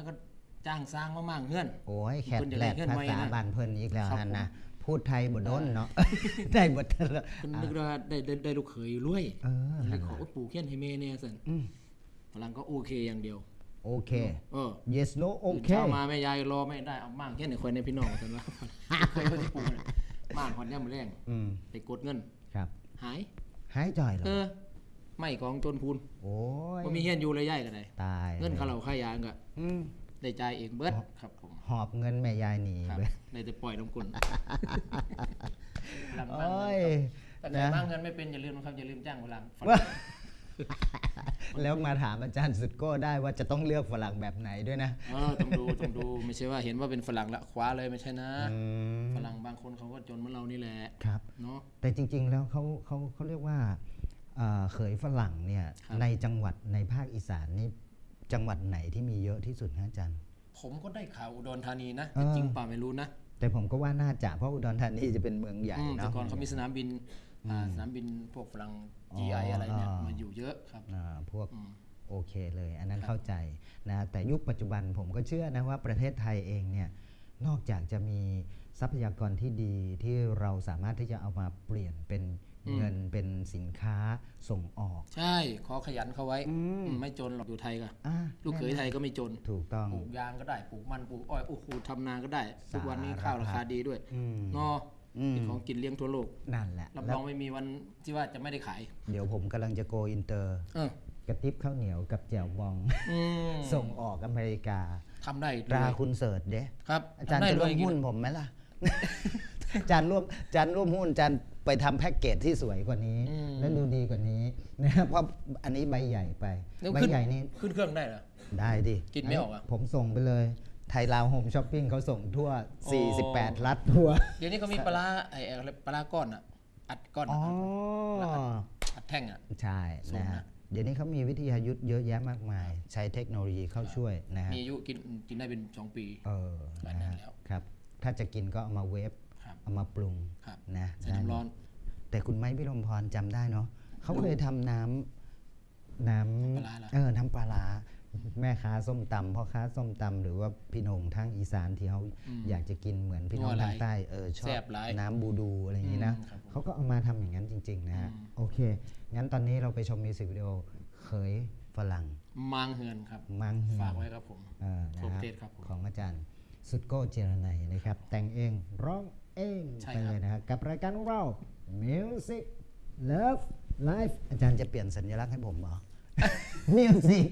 แล้วก็จ้างสร้างมามั่งเงื่อน โอ้ยแขกเพิ่นจะแหลได้กเงินภาไว้ษานะบ้านเพิ่นอีกแล้วครับนั่นนะผมพูดไทยบ่ด้นเนาะได้บ่ทันละคุณนึกว่าได้ได้ได้ลูกเขยรวยเออเลนั่ยนขอล่ะโอ้ปู่เขียนให้แม่เนี่ยสันอืมฝรั่งก็โอเคอย่างเดียวโอเค เออ yes no โอเคเช้ามาแม่ยายรอไม่ได้ เอามั่งเขียนให้คนในพี่น้องสันว่าเคยว่าที่ปู่เนี่ยมั่งหอนย่ำแรงอืมไปกดเงิน ครับ หาย หายจ่อยเหรอ เออ ไม่ของจนพูน โอ้ยบ่มีเฮียนอยู่เลยย่ายกันเลยตาย เงินเขาเราค่ายางก็ อืมได้จ่ายเองเบิดครับผมหอบเงินแม่ยายหนีครับไปได้แต่ปล่อยลงกุนหลังโอบ้าน้ย แต่ใครบ้างเงินไม่เป็นอย่าลืมนะครับอย่าลืมจ้างฝรั่งฝว่ารั่งแล้วมาถามอาจารย์สุดโก้ได้ว่าจะต้องเลือกฝรั่งแบบไหนด้วยนะ เออต้องดูต้องดูไม่ใช่ว่าเห็นว่าเป็นฝรั่งละคว้าเลยไม่ใช่นะอืม ฝรั่งบางคนเขาก็จนเหมือนเรานี่แหละครับ เนาะ แต่จริง ๆ แล้วเขาเขาเขาเรียกว่าเอ่อเขยฝรั่งเนี่ย ครับ ในจังหวัดในภาคอีสานนี่ จังหวัดไหนที่มีเยอะที่สุดฮะอาจารย์ ผมก็ได้ข่าวอุดรธานีนะ เออ จริงป่าไม่รู้นะแต่ผมก็ว่าน่าจะเพราะอุดรธานีจะเป็นเมืองใหญ่อืมแต่เนาะ ก่อนเขามีสนามบินอ่าสนามบินพวกฝรั่งอ๋อ GI อะไรเนี่ยอ่ามมาอยู่เยอะครับ อ่าพวกอืม โอเคเลย อันนั้นครับเข้าใจนะแต่ยุคปัจจุบันผมก็เชื่อนะว่าประเทศไทยเองเนี่ยนอกจากจะมีทรัพยากรที่ดีที่เราสามารถที่จะเอามาเปลี่ยนเป็น เงินเป็นสินค้าส่งออก ใช่ ขอขยันเขาไว้อืมอืมไม่จนหรอกอยู่ไทยก็อะลูกเขยไทยก็ไม่จน ถูกต้อง ปลูกยางก็ได้ ปลูกมันปลูกอ้อย โอ้โหทำนาก็ได้ ทุกวันนี้สารพัดข้าวราคาดีด้วยอืมเนาะอืมเป็นของกินเลี้ยงทั่วโลก นั่นแหละ รับแล้รวองไม่มีวันที่ว่าจะไม่ได้ขาย เดี๋ยวผมกำลังจะโกอินเตอร์เออกระติบข้าวเหนียวกับแจ่วบองอืมส่งออกอเมริกาทำได้ตราด้วยคุณเสิร์ชเด้ครับ อาจารย์ทำได้จะร่วมด้วยหุ้นผมไหมล่ะอาจารย์ร่วมอาจารย์ร่วมหุ้นอาจารย์ ไปทำแพ็กเกจที่สวยกว่านี้ อืม และดูดีกว่านี้นะครับเพราะอันนี้ใบใหญ่ไปแล้วใบขึ้นใหญ่นี่ขึ้นเครื่องได้เหรอ ได้ดิกินไม่ออกอะผมส่งไปเลยไทยลาวโฮมช้อปปิ้งเขาส่งทั่วโอ้48 รัฐทั่วเดี๋ยวนี้เขามีปลาร้าไอ้อะไรปลาร้าก้อนอะอัดก้อนอ๋ออะอัดแท่งอะใช่ส่งนะนะ ฮะเดี๋ยวนี้เขามีวิทยายุทธ์เยอะแยะมากมาย ใช้เทคโนโลยีเข้าช่วยนะฮะมีอายุกินกินได้เป็นสองปี เออแบบนั้นะนฮะแล้ว ครับ ถ้าจะกินก็เอามาเวฟครับ เอามาปรุงครับนะใส่น้ำร้อน แต่คุณไม้พิรมพรจำได้เนาะเขาเคยทำน้ำน้ปลาร้าเหรอำเออน้ำปลาร้าแม่ค้าส้มตำพ่อค้าส้มตำหรือว่าพี่นงทางอีสานที่เขาอยากจะกินเหมือนพี่น้องนัวหลาทายงใต้เออชอแซ่บบหลายน้ำบูดูอะไรอย่างนี้นะอืมครับผมเขาก็เอามาทำอย่างนั้นจริง ๆ นะฮะอืมโอเค งั้นตอนนี้เราไปชมมิวสิกวิดีโอเคยฝรั่ง มังเฮือนครับ มังเหียฝากไว้ครับผมเออนะทั่วคปรับระเทศครับผมของอาจารย์สุดโก้เจรนัยนะครับ แต่งเองร้อง เองใช่ไปครับเลยนะครับกับรายการของเรา Music Love Life อาจารย์จะเปลี่ยนสัญลักษณ์ให้ผมเหรอ Music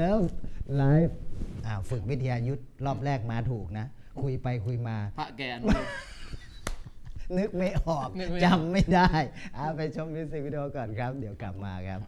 Love Life อ่าฝึกวิทยายุทธรอบแรกมาถูกนะ คุยไปคุยมาพระแกน นึกไม่ออกนึกไม่ออกจำไม่ได้เอาไปชมมิวสิกวิดีโอก่อนครับ เดี๋ยวกลับมาครับ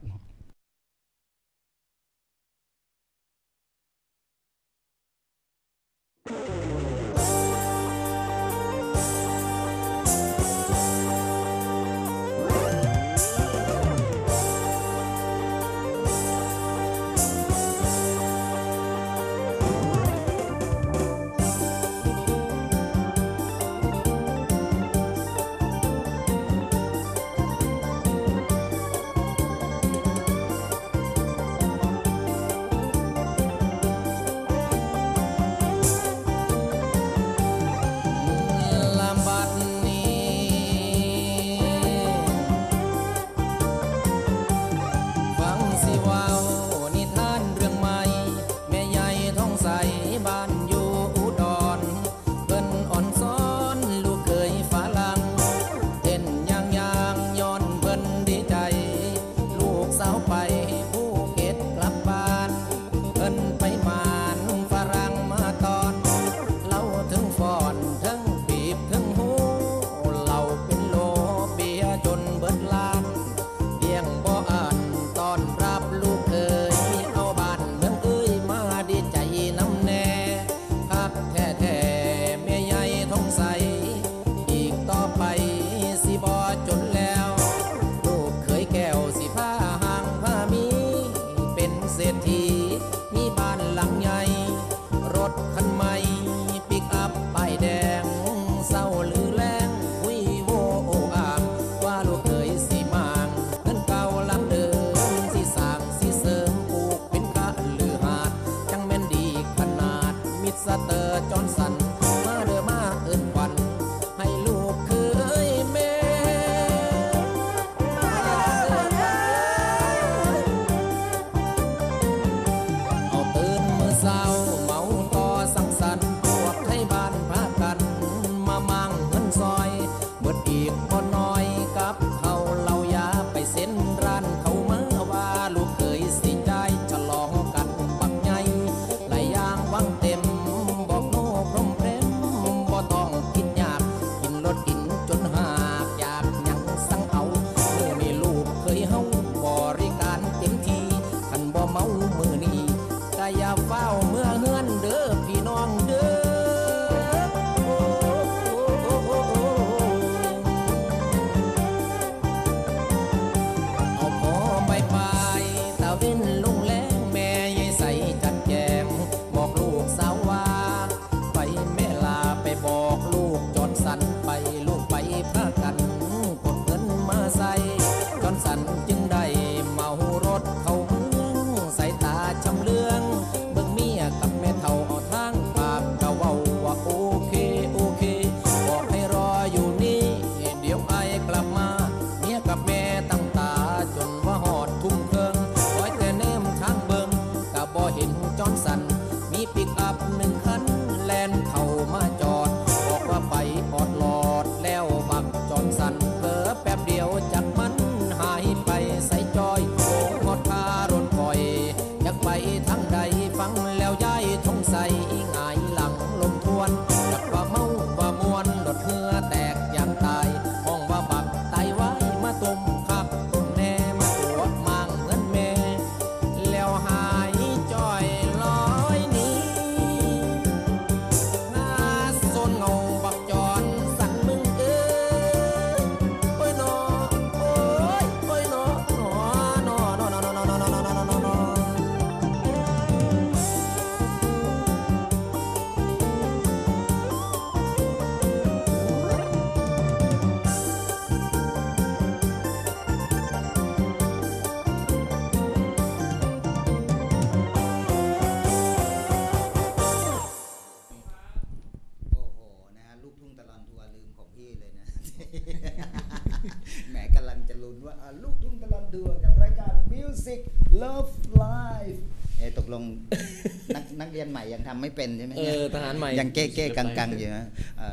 นักนักเรียนใหม่ยังทำไม่เป็นใช่ไหมเอนี่ยอทหารใหม่ยังเก้เก้กังกังๆอยู่นะ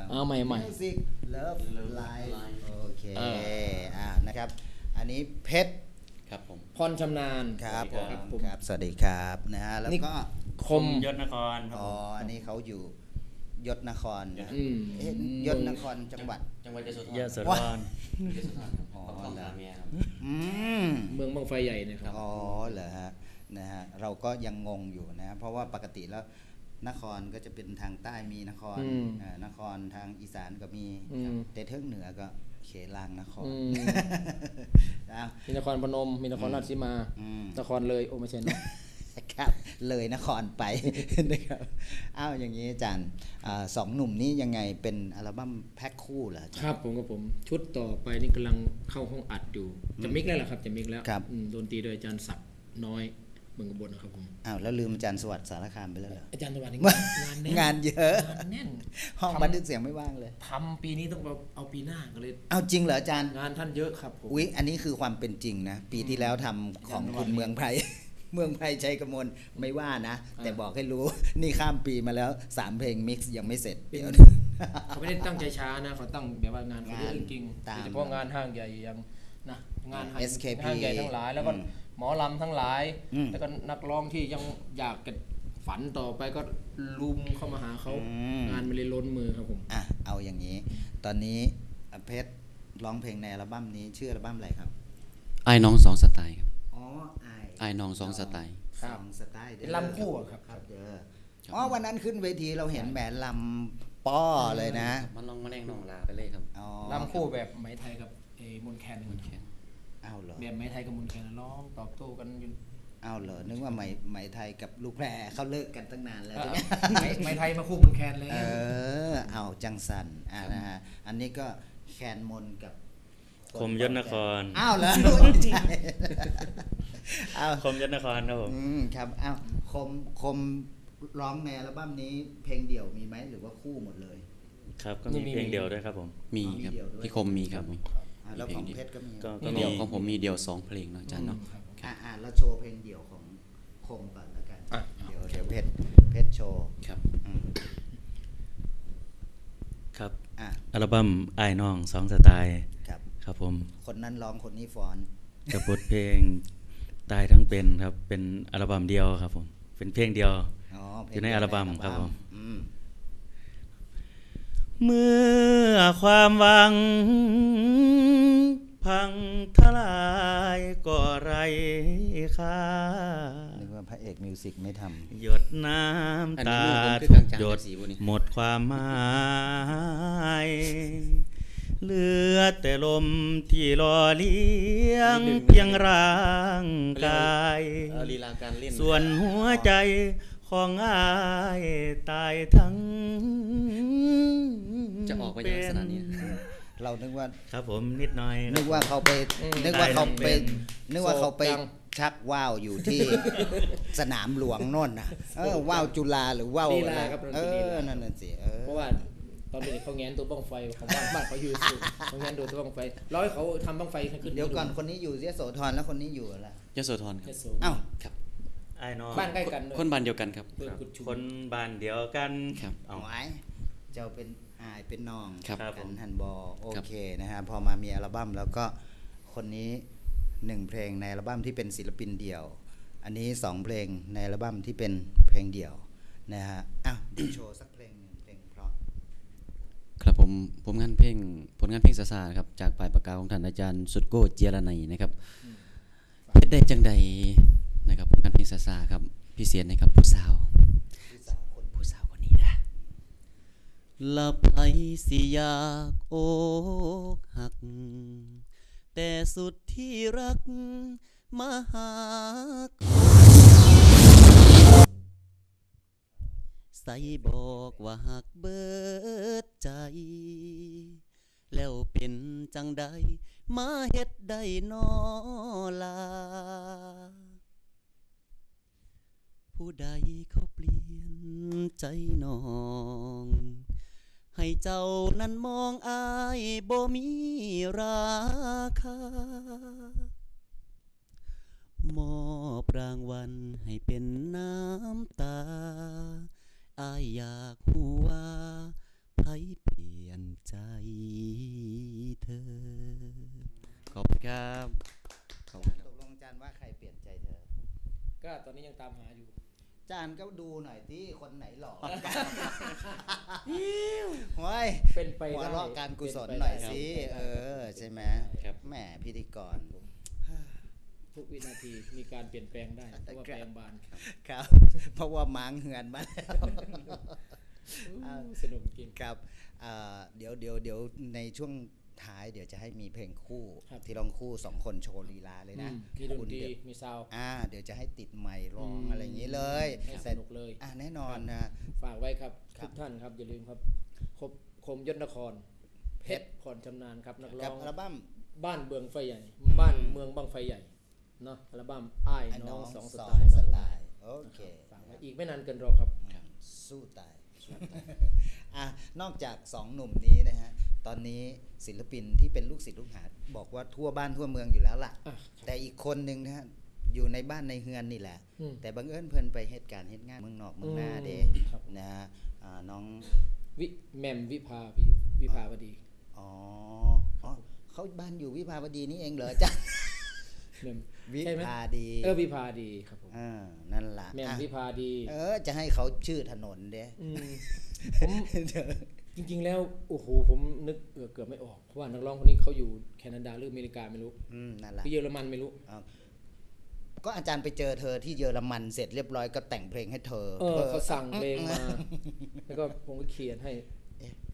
เอาใหม่ใหม่ Music Love Live โอเคเออ่านะครับ อันนี้เพชรครับผมพรชำนาญครับผมครับผมครับสวัสดีครับนะฮะแล้วนี่ก็คมยศนครครับอ๋อผมอันนี้เขาอยู่ยศนครนะอืมเอ๊ะยศนครจังหวัด จังหวัดยโสธรยะโสธว้ารยโสธรครับอ๋อประกอบกับเมียครับอืมเมืองบังไฟใหญ่เนะครับอ๋อเหรอฮะ นะฮะเราก็ยังงงอยู่นะเพราะว่าปกติแล้วนครก็จะเป็นทางใต้มีนครอืมอ่านครทางอีสานก็มีอืมแต่เทิงเหนือก็เขลางนครอืมนะมีนครพนม มีนครราชสีมาอืมนครเลยโอ้ไม่ใช่เนอะครับ เลยนครไปนะครับอ้าวอย่างนี้อาจารย์อาสองหนุ่มนี้ยังไงเป็นอัลบั้มแพ็คคู่เหรออาจารย์ครับผมกับผมชุดต่อไปนี่กำลังเข้าห้องอัดอยู่ จะมิกแล้วล่ะครับจะมิกแล้วครับอืมโดนตรีโดยอาจารย์ศักดิ์น้อย เมืองอุบลนะครับผมอ้าวแล้วลืมอาจารย์สวัสดิ์สารคามไปแล้วเหรออาจารย์สวัสดิ์นี่ว่างานแน่นงานเยอะงานแน่นห้องทำบันทึกเสียงไม่ว่างเลยทำปีนี้ต้องเอาเอาปีหน้าก็เลยเอาจริงเหรออาจารย์งานท่านเยอะครับผมอุ๊ยอันนี้คือความเป็นจริงนะ ปีที่แล้วทำของคุณเมืองไพรเมืองไพรชัยกมลไม่ว่านะ แต่บอกให้รู้นี่ข้ามปีมาแล้วสามเพลงมิกซ์ยังไม่เสร็จเดี๋ยวเขาไม่ได้ตั้งใจช้านะเขาตั้งแบบว่างานเขาเยอะจริงตามๆโดยเฉพาะงานห้างใหญ่อยังนะงานห้าง SKP ห้างใหญ่ทั้งหลายแล้วก็อืม หมอลำทั้งหลาย อืม แล้วก็นักร้องที่ยังอยากจะฝันต่อไปก็ลุมเข้ามาหาเขาอืมงานมันเลยล้นมือครับผม อะเอาอย่างนี้ ตอนนี้เพชรร้องเพลงในอัลบั้มนี้ชื่ออัลบั้มอะไรครับ ไอ้น้องสองสไตล์ครับ อ๋อไอไอ้น้องสองสไตล์ สองสไตล์ด้อเป็นลำคู่อะครับ ครับเด้อครับอ๋อวันนั้นขึ้นเวทีเราเห็นแหมลำป้อเลยนะ มันลองมาแน่งน้องลาไปเลยครับ อ๋อ ลำคู่แบบไหมไทยกับเออมนต์แคนนี่มันแค่เอาเหรอแบบไหมไทยกับมนต์แคนร้องตอบโต้กันอยู่เอาเหรอนึกว่าไหมไหมไทยกับลูกแพรเขาเลิกกันตั้งนานแล้วเอใช่ไหมอไหมไหมไทยมาคู่มนต์แคนเลยเออเอาจังสันอ่านะฮะอันนี้ก็แคนมนกับคมยศนครอ้าวเหรอใช่อ้าวคมยศนครครับผมอืมครับอ้าวคมคมร้องในอัลบั้มนี้เพลงเดี่ยวมีไหมหรือว่าคู่หมดเลย ครับก็มีเพลงเดียวด้วยครับผมมีครับมีเดี่ยวด้วยพี่คมมีครับมีอ่า แล้วของเพชรก็มีก็มีเดียวของผมมีเดียวสองเพลงเนาะอาจารย์เนาะอ่าอ่าแล้วโชว์เพลงเดี่ยวของคมก่อนแล้วกันอะเดี๋ยวเดี๋ยวเพชรเพชรโชว์ครับอืมครับอะอัลบั้มไอ้ายน้องสองสไตล์ครับครับผมคนนั้นร้องคนนี้ฟ้อนกับบทเพลงตายทั้งเป็นครับเป็นอัลบั้มเดียวครับผมเป็นเพลงเดียวอ๋อเพลงอยู่ในอัลบั้มครับผมอืม เมื่อความหวัง พังทลายก็ไรค่านึกว่าพระเอกมิวสิกไม่ทำหยดน้อันำนี้ตาลูกผมคือทุกลางกจานหยดสีบุนี่หมดความหมายเหลือแต่ลมที่รอเลี้ยงเพียงร่างกายเออลีลาการเล่นส่วนหัวใจของอายตายทั้ง จะออกไปในลักษณะนี้ เรานึกว่าครับผมนิดหน่อย นึกว่าเขาไปนึกว่าเขาไปได้เป็นนึกว่าเขาไปโศกจังชักว่าวอยู่ที่สนามหลวงโน่นน่ะเออว่าวจุฬาหรือว่าวลีอะไรลาครับเอลีอลานั่นน่ะสิเออเพราะว่าตอนเป็นเขาแงนตัวบ้องไฟของบ้านบ้านเขาอยู่สุดเขาแงนดูตัวบ้องไฟร้อยเขาทำบ้องไฟขึ้นเดี๋ยวก่อนคนนี้อยู่เสียโสธรแล้วคนนี้อยู่อะไรยโสธรคเยรับโสเอ้าครับไอ้น้องบ้านใกล้กันด้วยคนบ้านเดียวกันครับเปิดกุดชุมคนบ้านเดียวกันครับเอาหวายเจ้าเป็น อายเป็นน้องครับครับกันฮันบอโอเคนะฮะพอมามีอัลบั้มแล้วก็คนนี้หนึ่งเพลงในอัลบั้มที่เป็นศิลปินเดี่ยว อันนี้สองเพลงในอัลบั้มที่เป็นเพลงเดี่ยวนะฮะอ้าวเดี๋ยวโชว์สักเพลงหนึ่งเพลงเพราะ ครับผมผมงานเพลงผลงานเพลงสาสาครับจากปลายปากกาของท่านอาจารย์สุดโก้เจียรนัยนะครับเฮ็ดได้จังใดนะครับผลงานเพลงสาสาครับพี่เสียนนะครับผู้สาวผู้สาวคนนี้นะ ละไผสิอยากอกหัก แต่สุดที่รักมาหาใส่บอกว่าหักเบิดใจ แล้วเป็นจังใดมาเฮ็ดได้นอลา ผู้ใดเขาเปลี่ยนใจน้อง ให้เจ้านั้นมองอายบ่มีราคามอบรางวัลให้เป็นน้ำตา อายอยากหูว่าไผเปลี่ยนใจเธอ ขอบคุณครับ ขอบคุณคตรับ กลงจานว่าใครเปลี่ยนใจเธอ ก็ตอนนี้ยังตามหาอยู่ จานก็ดูหน่อยที่คนไหนหลอกว้ยเป็นไปหัวได้เราะการกุศลเป็ไปหน่อยได้สิเป็นไปได้เออใช่ไหมครับแหมพิธีกรทุกวินาทีมีการเปลี่ยนแปลงได้เพราะว่าครัแปบลงบานครับ เพราะว่าม้างเหือนมาแล้วอู้สนุกจริงครับเอ่อเดี๋ยวเดี๋ยวเดี๋ยวในช่วง ท้ายเดี๋ยวจะให้มีเพลงคู่ครับที่ร้องคู่สองคนโชว์ลีลาเลยนะอืมมีดนคุณตรีเดี๋ยวมีซาวด์อ่า เดี๋ยวจะให้ติดไมค์ร้องอืมอะไรอย่างนี้เลยให้สแต่นุกเลยอ่าแน่นอนนะฝากไว้ครับครัทุบกท่านครับอย่าลืมครับคมคมยศนคร เพชรพรชำนาญครับนักร้กัอบงอัลบั้มบ้านเบืองไฟใหญ่ บ้านเมืองบางไฟใหญ่เนาะอัลบั้มอ้ายไอ้น้น้อองงสองสสอไตงล์คสรับผมไตล์โอเคฝากไว้อีกไม่นานเกินรอครับสู้ตายอะนอกจากสองหนุ่มนี้นะฮะ ตอนนี้ศิลปินที่เป็นลูกศิษย์ลูกหา บอกว่าทั่วบ้านทั่วเมืองอยู่แล้วล่ะอะแต่อีกคนหนึ่งนะฮะอยู่ในบ้านในเฮือนนี่แหละอืมแต่บังเอิญเพิ่นไปเหตุการณ์เหตุงานเมืองนอกเมืองหน้าเด้อืมครับนะฮะอ่าน้องวิแหมมวิภาวิวิภาวดีอ๋ออ๋อเขาบ้านอยู่วิภาวดีนี่เองเหรอจ๊ะแหมมวิใช่ไหมภาดี เออวิภาดีครับผมอ่านั่นล่ะแหมมอะวิภาดี เออ จะให้เขาชื่อถนนเด้อืมผมเดี๋ยว จริง ๆ แล้วโอ้โหผมนึกเออเกือบไม่ออกเพราะว่านักร้องคนนี้เขาอยู่แคนาดาหรืออเมริกาไม่รู้อืมนั่นล่ะหรือเยอรมันไม่รู้ก็อาจารย์ไปเจอเธอที่เยอรมันเสร็จเรียบร้อยก็แต่งเพลงให้เธอเออธอเขาสั่งเพลงมา แล้วก็ผมก็เขียนให้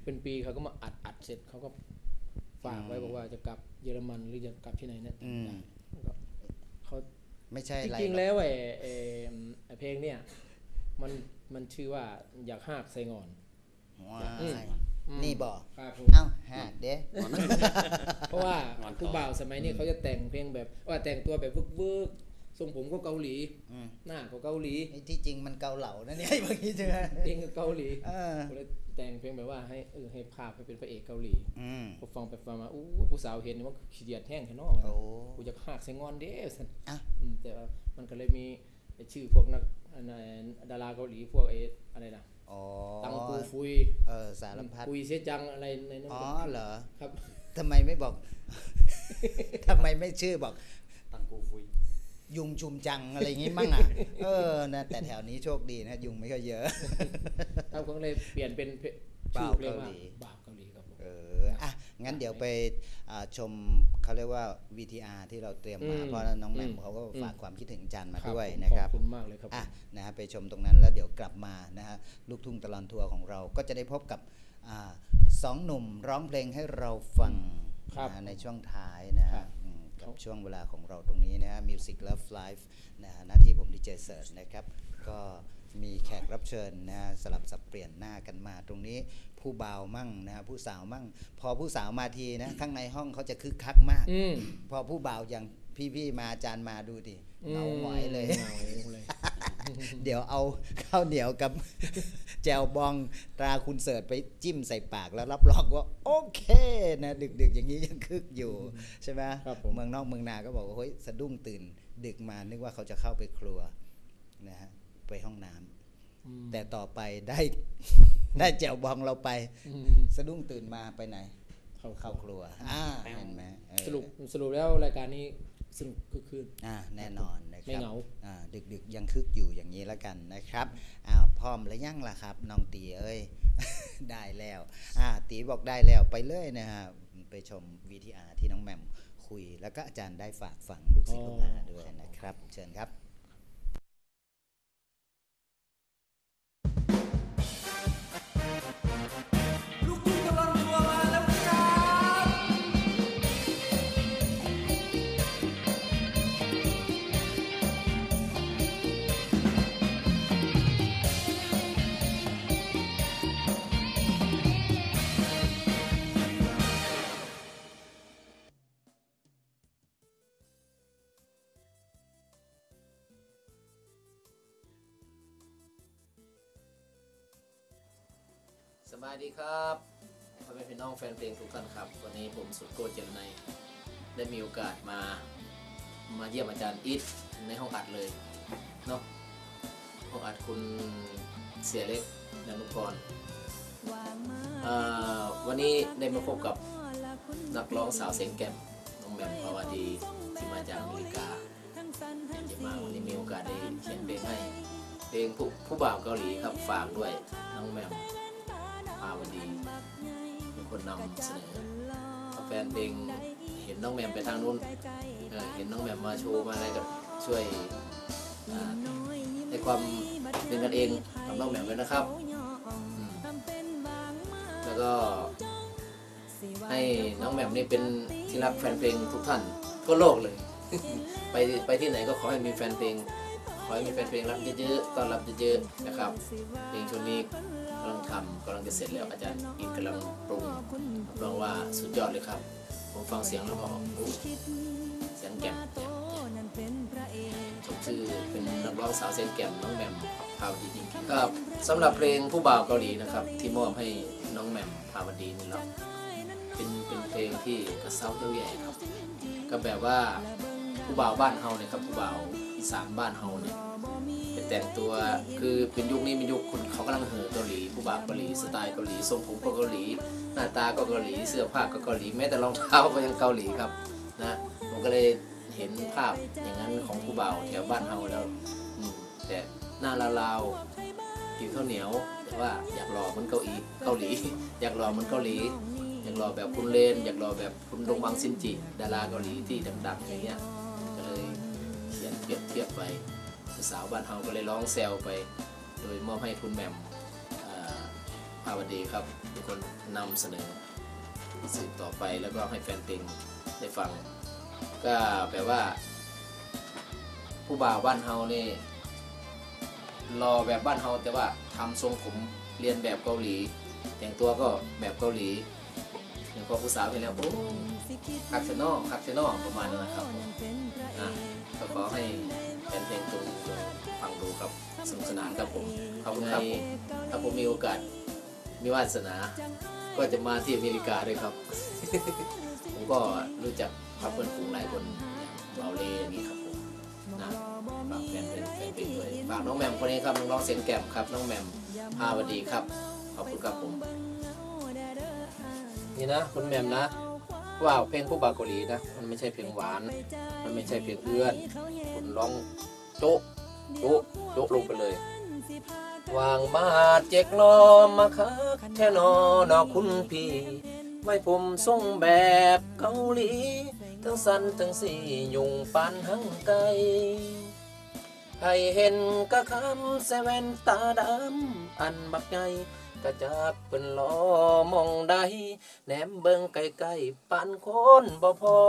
เป็นปีเขาก็มาอัดอัดเสร็จเขาก็ฝากไว้บอกว่าจะกลับเยอรมันหรือจะกลับที่ไหนเนี่ยอืมแล้วก็เขาไม่ใช่จอะไรริงหๆรอกแล้วไอ้ไอ้ไอ้เพลงเนี่ย มันมันชื่อว่าอยากหากใส่งอน ว้าอืมยอืมนี่บอกครับผมเอ้าหากเด้ เพราะว่าวันต่อ ผู้บ่าวสมัยนี้เขาจะแต่งเพลงแบบว่าแต่งตัวแบบวึกวึกๆทรงผมก็เกาหลี อืม หน้าก็เกาหลีไอ้ที่จริงมันเกาเหลานะเนี่ยบางทีใช่ไหมเพลงก็เกาหลีเออก็เลยแต่งเพลงแบบว่าให้เออให้ภาพให้เป็นพระเอกเกาหลีอืมพอฟังไปฟังมาอู้ผู้สาวเห็นว่าขี้เดียดแห้งแค่นอโอ้ กูจะหักใส่งอนเด้สันอะ อืมแต่ว่ามันก็เลยมีไอ้ ชื่อพวกนักอันนั้นดาราเกาหลีพวกไอ้อะไรนะอ๋อตังกูฟุยเออสารพัดคุยเสียจังอะไรในนั้นอ๋อเหรอครับทำไมไม่บอกทำไมไม่ชื่อบอกตังกูฟุยยุงชุมจังอะไรอย่างงี้มั่งอะ เออ นะ แต่แถวนี้โชคดีนะ ยุงไม่ค่อยเยอะครับเขาก็เลยเปลี่ยนเป็นเพชื่อเพลงว่าบ่าวเกาหลีบ่าวเกาหลีครับผมเออ อะ งั้นเดี๋ยวไปอ่าชมเขาเรียกว่า VTR ที่เราเตรียมมาอืมเพราะน้องแหม่มอืมเขาก็ฝากความคิดถึงอาจารย์มาครับด้วยผมนะครับขอบคุณมากเลยครับอะนะฮะไปชมตรงนั้นแล้วเดี๋ยวกลับมานะฮะลูกทุ่งตลอนทัวร์ของเราก็จะได้พบกับอ่าสองหนุ่มร้องเพลงให้เราฟังครับนะฮะในช่วงท้ายนะครัฮะบอืมกับช่วงเวลาของเราตรงนี้นะฮะ Music Love Life นะฮะหน้าที่ผมดีเจเสิร์ชนะครับก็ มีแขกรับเชิญนะฮะสลับสับเปลี่ยนหน้ากันมา ตรงนี้ผู้บ่าวมั่งนะฮะผู้สาวมั่ง พอผู้สาวมาทีนะข้างในห้องเขาจะคึกคักมาก อืม พอผู้บ่าวอย่างพี่ๆมาอาจารย์มาดูดิเหงาหงอยเลย เหงาเลย เดี๋ยวเอาข้าวเหนียวกับ แจวบองตราคุณเสิร์ตไปจิ้มใส่ปากแล้วรับรองว่า โอเคนะดึกๆ อย่างนี้ยังคึกอยู่ใช่ไหมครับผม เมืองนอกเมืองนาก็บอกว่าเฮ้ยสะดุ้งตื่น ดึกมานึกว่าเขาจะเข้าไปครัวนะฮะ ไปห้องน้ำอืมแต่ต่อไปได้ได้แจวบองเราไปอืมสะดุ้งตื่นมาไปไหน เข้าเข้าครัวอ่าเห็นไหมเออสรุปสรุปแล้วรายการนี้สนุกก็คืออ่าแน่นอนนะครับไม่เหงาอ่าดึกๆยังคึกอยู่อย่างนี้แล้วกันนะครับอ้าวพร้อมแล้วยังล่ะครับน้องตีเอ้ยได้แล้วอ่าตีบอกได้แล้วไปเลยนะฮะไปชม VTR ที่น้องแหม่มคุย แล้วก็อาจารย์ได้ฝากฝังลูกศิษย์ลูกหาด้วยนะครับ เชิญครับ บายดีครับพ่อแม่พี่น้องแฟนเพลงทุกท่านครับ วันนี้ผมสุดโกเจรนัยได้มีโอกาสมา มาเยี่ยมอาจารย์อิทในห้องอัดเลยเนาะห้องอัดคุณเสียเล็กดานุกรวันนี้ได้มาพบกับนักร้องสาวเสียงแก่มน้องแหม่มภาวดีที่มาจากอเมริกาที่มาวันนี้มีโอกาสได้เขียนเพลงให้เพลงผู้ผู้บ่าวเกาหลีครับฝากด้วยน้องแมม วดีเป็นคนนำเสนอแฟนเพลงเห็นน้องแหมมไปทางนู้นเห็นน้องแหมมมาโชว์มาอะไรก็ช่วยให้ความเป็นกันเองกับน้องแหมมเลยนะครับ แล้วก็ให้น้องแหมมนี่เป็นที่รักแฟนเพลงทุกท่านทั่วโลกเลย ไปไปที่ไหนก็ขอให้มีแฟนเพลง ขอให้มีแฟนเพลงรับเยอะๆต้อนรับเยอะๆนะครับ เพลงชุดนี้ กำลังทำกำลังจะเสร็จแล้วอาจารย์อินกำลังปรุงรับรองว่าสุดยอดเลยครับ ผมฟังเสียงแล้วก็เสียงแก่มแจ่มชื่อเป็นนักร้องสาวเสียงแก่มน้องแหม่มภาวดีจริงๆครับสำหรับเพลงผู้บ่าวเกาหลีนะครับ ที่มอบให้น้องแหม่มภาวดีนี่แล้วเป็นเป็นเพลงที่กระเซ้าเจ้าใหญ่ครับ ก็แบบว่าผู้บ่าวบ้านเฮาเนี่ยครับผู้บ่าวอีสานบ้านเฮาเนี่ย แต่งตัวคือเป็นยุคนี้เป็นยุคคนเขากำลังเห่อเกาหลีผู้บ่าวเกาหลีสไตล์เกาหลีทรงผมก็เกาหลี หน้าตาก็เกาหลีเสื้อผ้าก็เกาหลีแม้แต่รองเท้าก็ยังเกาหลีครับนะผมก็เลยเห็นภาพอย่างนั้นของผู้บ่าวแถวบ้านเฮาแล้วแต่หน้าลาวๆผิวข้าวเหนียวแต่ว่าอยากหล่อเหมันเกาหลีเกาหลี อยากหล่อเหมันเกาหลีอยากหล่อแบบคุณเลนอยากหล่อแบบคุณดงบังซินจิ ดาราเกาหลีที่ดังๆอย่างเงี้ยก็เลยเขียนเปรียบเทียบไป สาวบ้านเฮาก็เลยร้องแซวไป โดยมอบให้คุณแหม่มภาวดีครับเป็นคนนำเสนอสืบต่อไปแล้วก็ให้แฟนเพลงได้ฟัง ก็แปลว่า ผู้บ่าวบ้านเฮานี่รอแบบบ้านเฮาแต่ว่าทำทรงผมเรียนแบบเกาหลี แต่งตัวก็แบบเกาหลีอย่างพอผู้สาวเห็นแล้วโอ้คักเซนอคักเซนอประมาณนั้นนะครับนะก็ขอให้ แฟนเพลงตรงฟังดูครับสนุกสนานครับผมขอบคุณครับผมถ้าผมมีโอกาสมีวาสนา ก็จะมาที่อเมริกาด้วยครับ ผมก็รู้จักพักเพื่อนฝูงหลายคนอย่างเบาเล่อย่างนี้ครับผมนะฝากแฟนเป็นแฟนเพลงด้วยฝากน้องแหม่มคนนี้ครับน้องร้องเสียงแก่มครับ น้องแหม่มภาวดีครับ ขอบคุณครับผม นี่นะคุณแหม่มนะ ว้าวเพลงผู้บาเกาหลีนะมันไม่ใช่เพลงหวาน มันไม่ใช่เพลงเอื้อนคุณร้องโจ๊ะโจ๊ะโจ๊ะลงไปเลยวางบาดเจ็กลอมมาคักแท่นอนอคุณพี่ไว้ผมทรงแบบเกาหลี ทั้งสันทั้งสียุงปานหังไกให้เห็นกะคำเซเว่นตาดำอันบักไง กระจากเป็นล้อมองใดแหนมเบิงไกลๆปานคนบ่พอ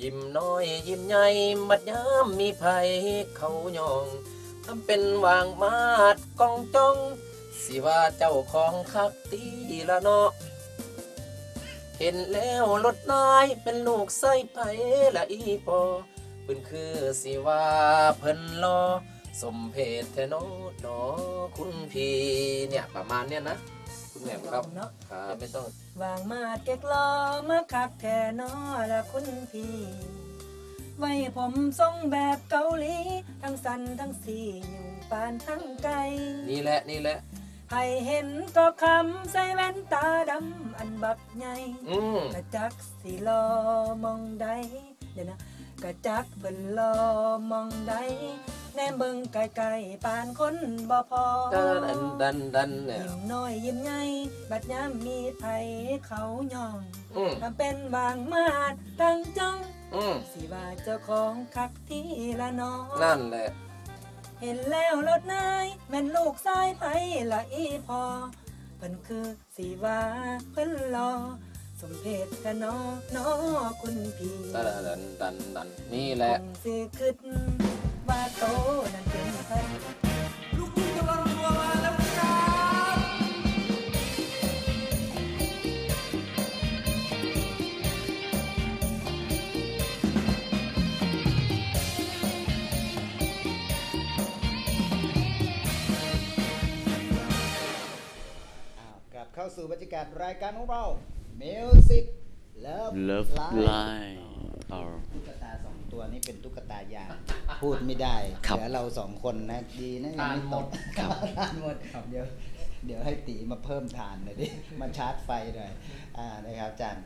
ยิ้มน้อยยิ้มใหญ่มัดยามมีภัยเขายองทำเป็นวางมาดกองจ้อง สิว่าเจ้าของคักตีละเนาะเห็นแล้วรถนายเป็นลูกไส้ไผละอีพอเพิ่นคือสิว่าเพิ่นรอ สมเพศแทโนดอคุณพี่เนี่ยประมาณเนี้ยนะคุณแหม่มครับเนาะ ครับไม่ต้องวางมาดเก็กลอมาคักแท่นอละคุณพี่ ไว้ผมทรงแบบเกาหลี ทั้งสันทั้งสีอยู่ปานทั้งไกลนี่แหละนี่แหละให้เห็นก็คำใส่แว่นตาดำอันบักใหญ่อืมกระจักสีลอมองใดเดี๋ยวนะกระจักเพิ่นลอมองใด แนมเบิ่งไกลๆปานคนบ่พอดันดันดันเนี่ย ยิ้มน้อยยิ้มใหญ่บัดยามมีไผเขาย่องอืม ทำเป็นบางมาดตั้งจ้อง อืมสิว่าเจ้าของคักที่ละน้อง นั่นแหละ เห็นแล้วรถนายแม่นลูกสายไผละอีพอเพิ่นคือสีว่าเพิ่นรอ สมเพศกันนอน้อคุณพี่ดันดันดันดันนี่แหละ คงสิคิด ว่าโตนั่นเป็นไผอ้าวกลับเข้าสู่บรรยากาศรายการของเรา Music Love Love Live Line อ๋อ our ตุ๊กตาสอง ตัวนี้เป็นตุ๊กตายางพูดไม่ได้ครับเหลือเราสองคนนะดีนะยังไม่ตกครับทานหมดเดี๋ยวเดี๋ยวให้ตีมาเพิ่มทานหน่อยดิมาชาร์จไฟหน่อยอ่านะครับอาจารย์